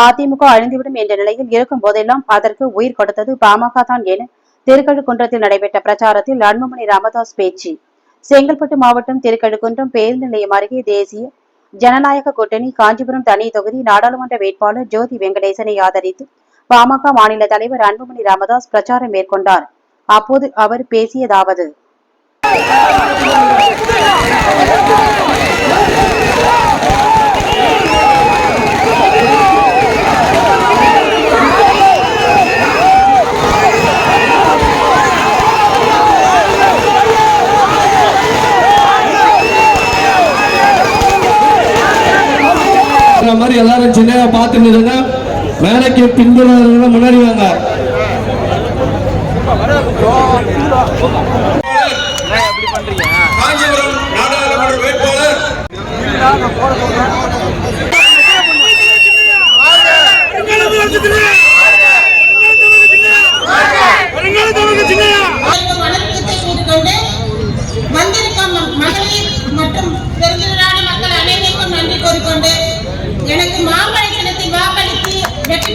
அதிமுக அழிந்துவிடும் என்ற நிலையில் இருக்கும் போதெல்லாம் அதற்கு உயிர் கொடுத்தது பாமக தான் என திருக்கழுக்குன்றத்தில் நடைபெற்ற பிரச்சாரத்தில் அன்புமணி ராமதாஸ் பேச்சு. செங்கல்பட்டு மாவட்டம் திருக்கழுக்குன்றம் பேருந்து நிலையம் அருகே தேசிய ஜனநாயக கூட்டணி காஞ்சிபுரம் தனி தொகுதி நாடாளுமன்ற வேட்பாளர் ஜோதி வெங்கடேசனை ஆதரித்து பாமக மாநில தலைவர் அன்புமணி ராமதாஸ் பிரச்சாரம் மேற்கொண்டார். அப்போது அவர் பேசியதாவது இந்த மாதிரி எல்லாரும் சின்னதா பார்த்து இருங்க. வேலைக்கு பின்புறவங்க முன்னாடி வாங்க. காஞ்சிபுரம் நாடாளுமன்ற வேட்பாளர். எனக்கு வாக்களித்து வெற்றி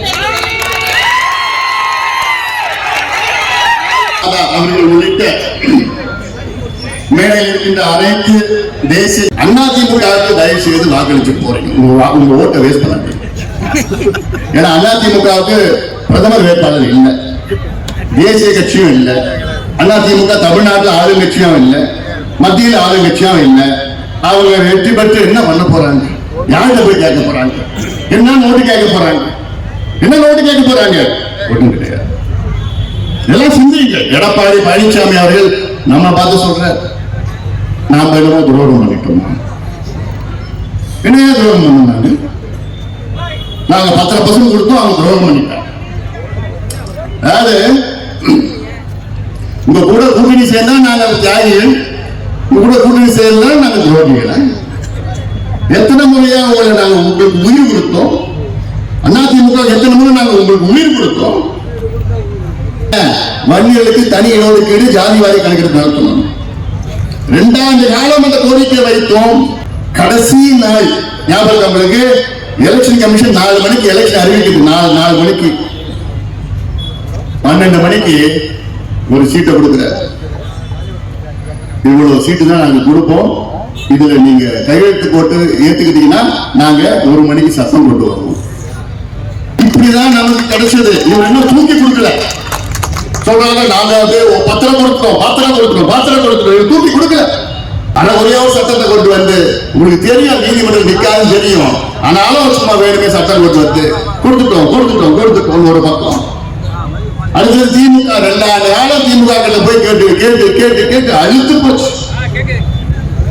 அவர்கள் உள்ளிட்ட மேடையில் இருக்கின்ற அனைத்து தேசிய அதிமுகவுக்கு தயவு செய்து வாக்களிச்சு போறீங்க. உங்க ஓட்டை வேஸ்ட் பண்ண ஏன்னா அதிமுகவுக்கு பிரதமர் வேட்பாளர் இல்லை. தேசிய கட்சியும் இல்லை. அதிமுக தமிழ்நாட்டில் ஆளுங்கட்சியும் இல்லை. மத்தியில் ஆளுங்கட்சியும் இல்லை. அவங்க வெற்றி பெற்று என்ன பண்ண போறாங்க? யார்கிட்ட போய் கேட்க போறாங்க? என்ன நோட்டு கேட்க போறாங்க? என்ன நோட்டு கேட்க போறாங்க? ஒன்றும் கிடையாது. இதெல்லாம் சிந்திங்க. எடப்பாடி பழனிசாமி அவர்கள் நம்ம பார்த்து சொல்ற நாம என்னமோ துரோகம் பண்ணிட்டோமா? என்ன துரோகம் பண்ணாங்க நாங்க பத்தரை பசங்க கொடுத்தோம் அவங்க துரோகம் பண்ணிட்டாங்க. அதாவது உங்க கூட கூட்டணி சேர்ந்தா நாங்க தியாகிகள் உங்க கூட கூட்டணி சேர்ந்தா நாங்க துரோகிகளா. எத்தனை முறையா உங்களை நாங்க உங்களுக்கு உயிர் கொடுத்தோம்? அதிமுக எத்தனை முறை நாங்க உங்களுக்கு உயிர் கொடுத்தோம்? வன்னியர்களுக்கு தனி இடஒதுக்கீடு ஜாதிவாரி கணக்கெடுப்பு நடத்தணும். ரெண்டாண்டு காலம் அந்த கோரிக்கை வைத்தோம். கடைசி நாள் ஞாபகம் நம்மளுக்கு எலெக்ஷன் கமிஷன் நாலு மணிக்கு எலெக்ஷன் அறிவிக்குது. நாலு நாலு மணிக்கு. பன்னெண்டு மணிக்கு ஒரு சீட்டை கொடுக்குறாரு. இவ்வளவு சீட்டு தான் நாங்க கொடுப்போம். இதுல நீங்க கையெழுத்து போட்டு ஏத்துக்கிட்டீங்கன்னா நாங்க ஒரு மணிக்கு சத்தம் போட்டு வருவோம். இப்படிதான் நமக்கு கிடைச்சது. இவர் என்ன தூக்கி கொடுக்கல. சொல்றாங்க நாங்க வந்து பத்திரம் கொடுக்கிறோம் பாத்திரம் கொடுக்கிறோம் பாத்திரம் கொடுக்கிறோம். தூக்கி கொடுக்கல. ஆனா ஒரே ஒரு சட்டத்தை கொண்டு வந்து உங்களுக்கு தெரியும் நீதிமன்றம் நிக்காதுன்னு தெரியும். ஆனாலும் சும்மா வேணுமே சட்டம் கொண்டு வந்து கொடுத்துட்டோம் கொடுத்துட்டோம் கொடுத்துட்டோம் ஒரு பக்கம். அடுத்தது திமுக ரெண்டாண்டு காலம் திமுக கிட்ட போய் கேட்டு கேட்டு கேட்டு கேட்டு அழுத்து போச்சு.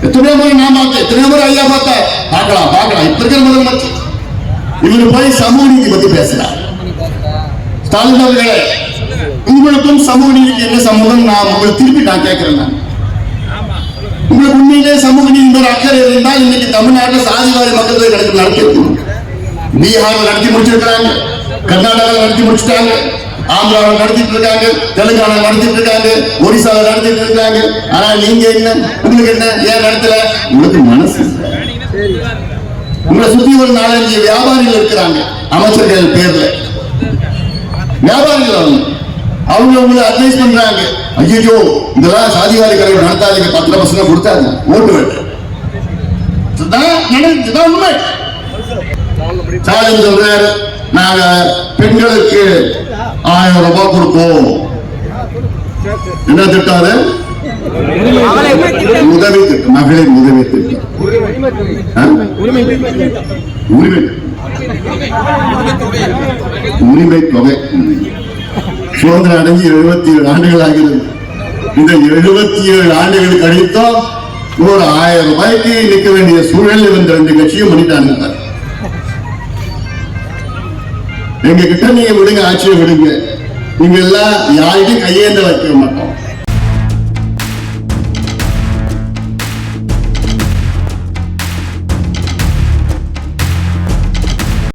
எத்தனையோ முறை நான் பார்த்தேன் எத்தனையோ முறை ஐயா பார்த்தேன். பார்க்கலாம் பார்க்கலாம். இப்ப இருக்கிற முதலமைச்சர் இவரு போய் சமூக நீதி பத்தி பேசுறார் ஸ்டாலின் அவர்களே உங்களுக்கும் சமூக நீதிக்கு என்ன சம்மந்தம்? நான் உங்களுக்கு திருப்பி நான் கேட்கிறேன் நான். உங்களுக்கு உண்மையிலே சமூக நீதி ஒரு அக்கறை இருந்தால் இன்னைக்கு தமிழ்நாட்டில் சாதிவாரி மக்கள் தொகை நடத்தி நடத்தி பீகார்ல நடத்தி முடிச்சிருக்கிறாங்க. கர்நாடகாவில் நடத்தி முடிச்சிட்டாங்க. ஆந்திராவில் நடத்திட்டு இருக்காங்க தெலுங்கானா நடத்திட்டு இருக்காங்க ஒரிசால நடத்திட்டு இருக்காங்க. ஆனா நீங்க என்ன? உங்களுக்கு என்ன? ஏன் நடத்தல? உங்களுக்கு மனசு உங்களை சுத்தி ஒரு நாலஞ்சு வியாபாரிகள் இருக்கிறாங்க. அமைச்சர்கள் பேர்ல. வியாபாரிகள் அவங்க. அவங்க உங்களை அட்வைஸ் பண்றாங்க. ஐயோ இதெல்லாம் சாதிவாரி கலைவர் நடத்தாதீங்க. பத்திர பசங்க கொடுத்தாங்க ஓட்டு வேண்டாம். உண்மை. ஸ்டாலின் சொல்றாரு நாங்க பெண்களுக்கு ஆயிரம் ரூபாய் கொடுப்போம். என்ன திட்டாரு? உதவி திட்டம் மகளிர் உதவி திட்டம். உரிமை உரிமை தொகை. சுதந்திரம் அடைஞ்சு எழுபத்தி ஏழு ஆண்டுகள் ஆகிறது. இந்த எழுபத்தி ஏழு ஆண்டுகள் கழித்தும் ஒரு ஆயிரம் ரூபாய்க்கு நிற்க வேண்டிய சூழல் இந்த ரெண்டு கட்சியும் பண்ணிட்டாங்க எங்க கிட்ட நீங்க விடுங்க ஆட்சியை விடுங்க. நீங்க எல்லாம் யாருக்கும் கையேந்த வைக்க மாட்டோம்.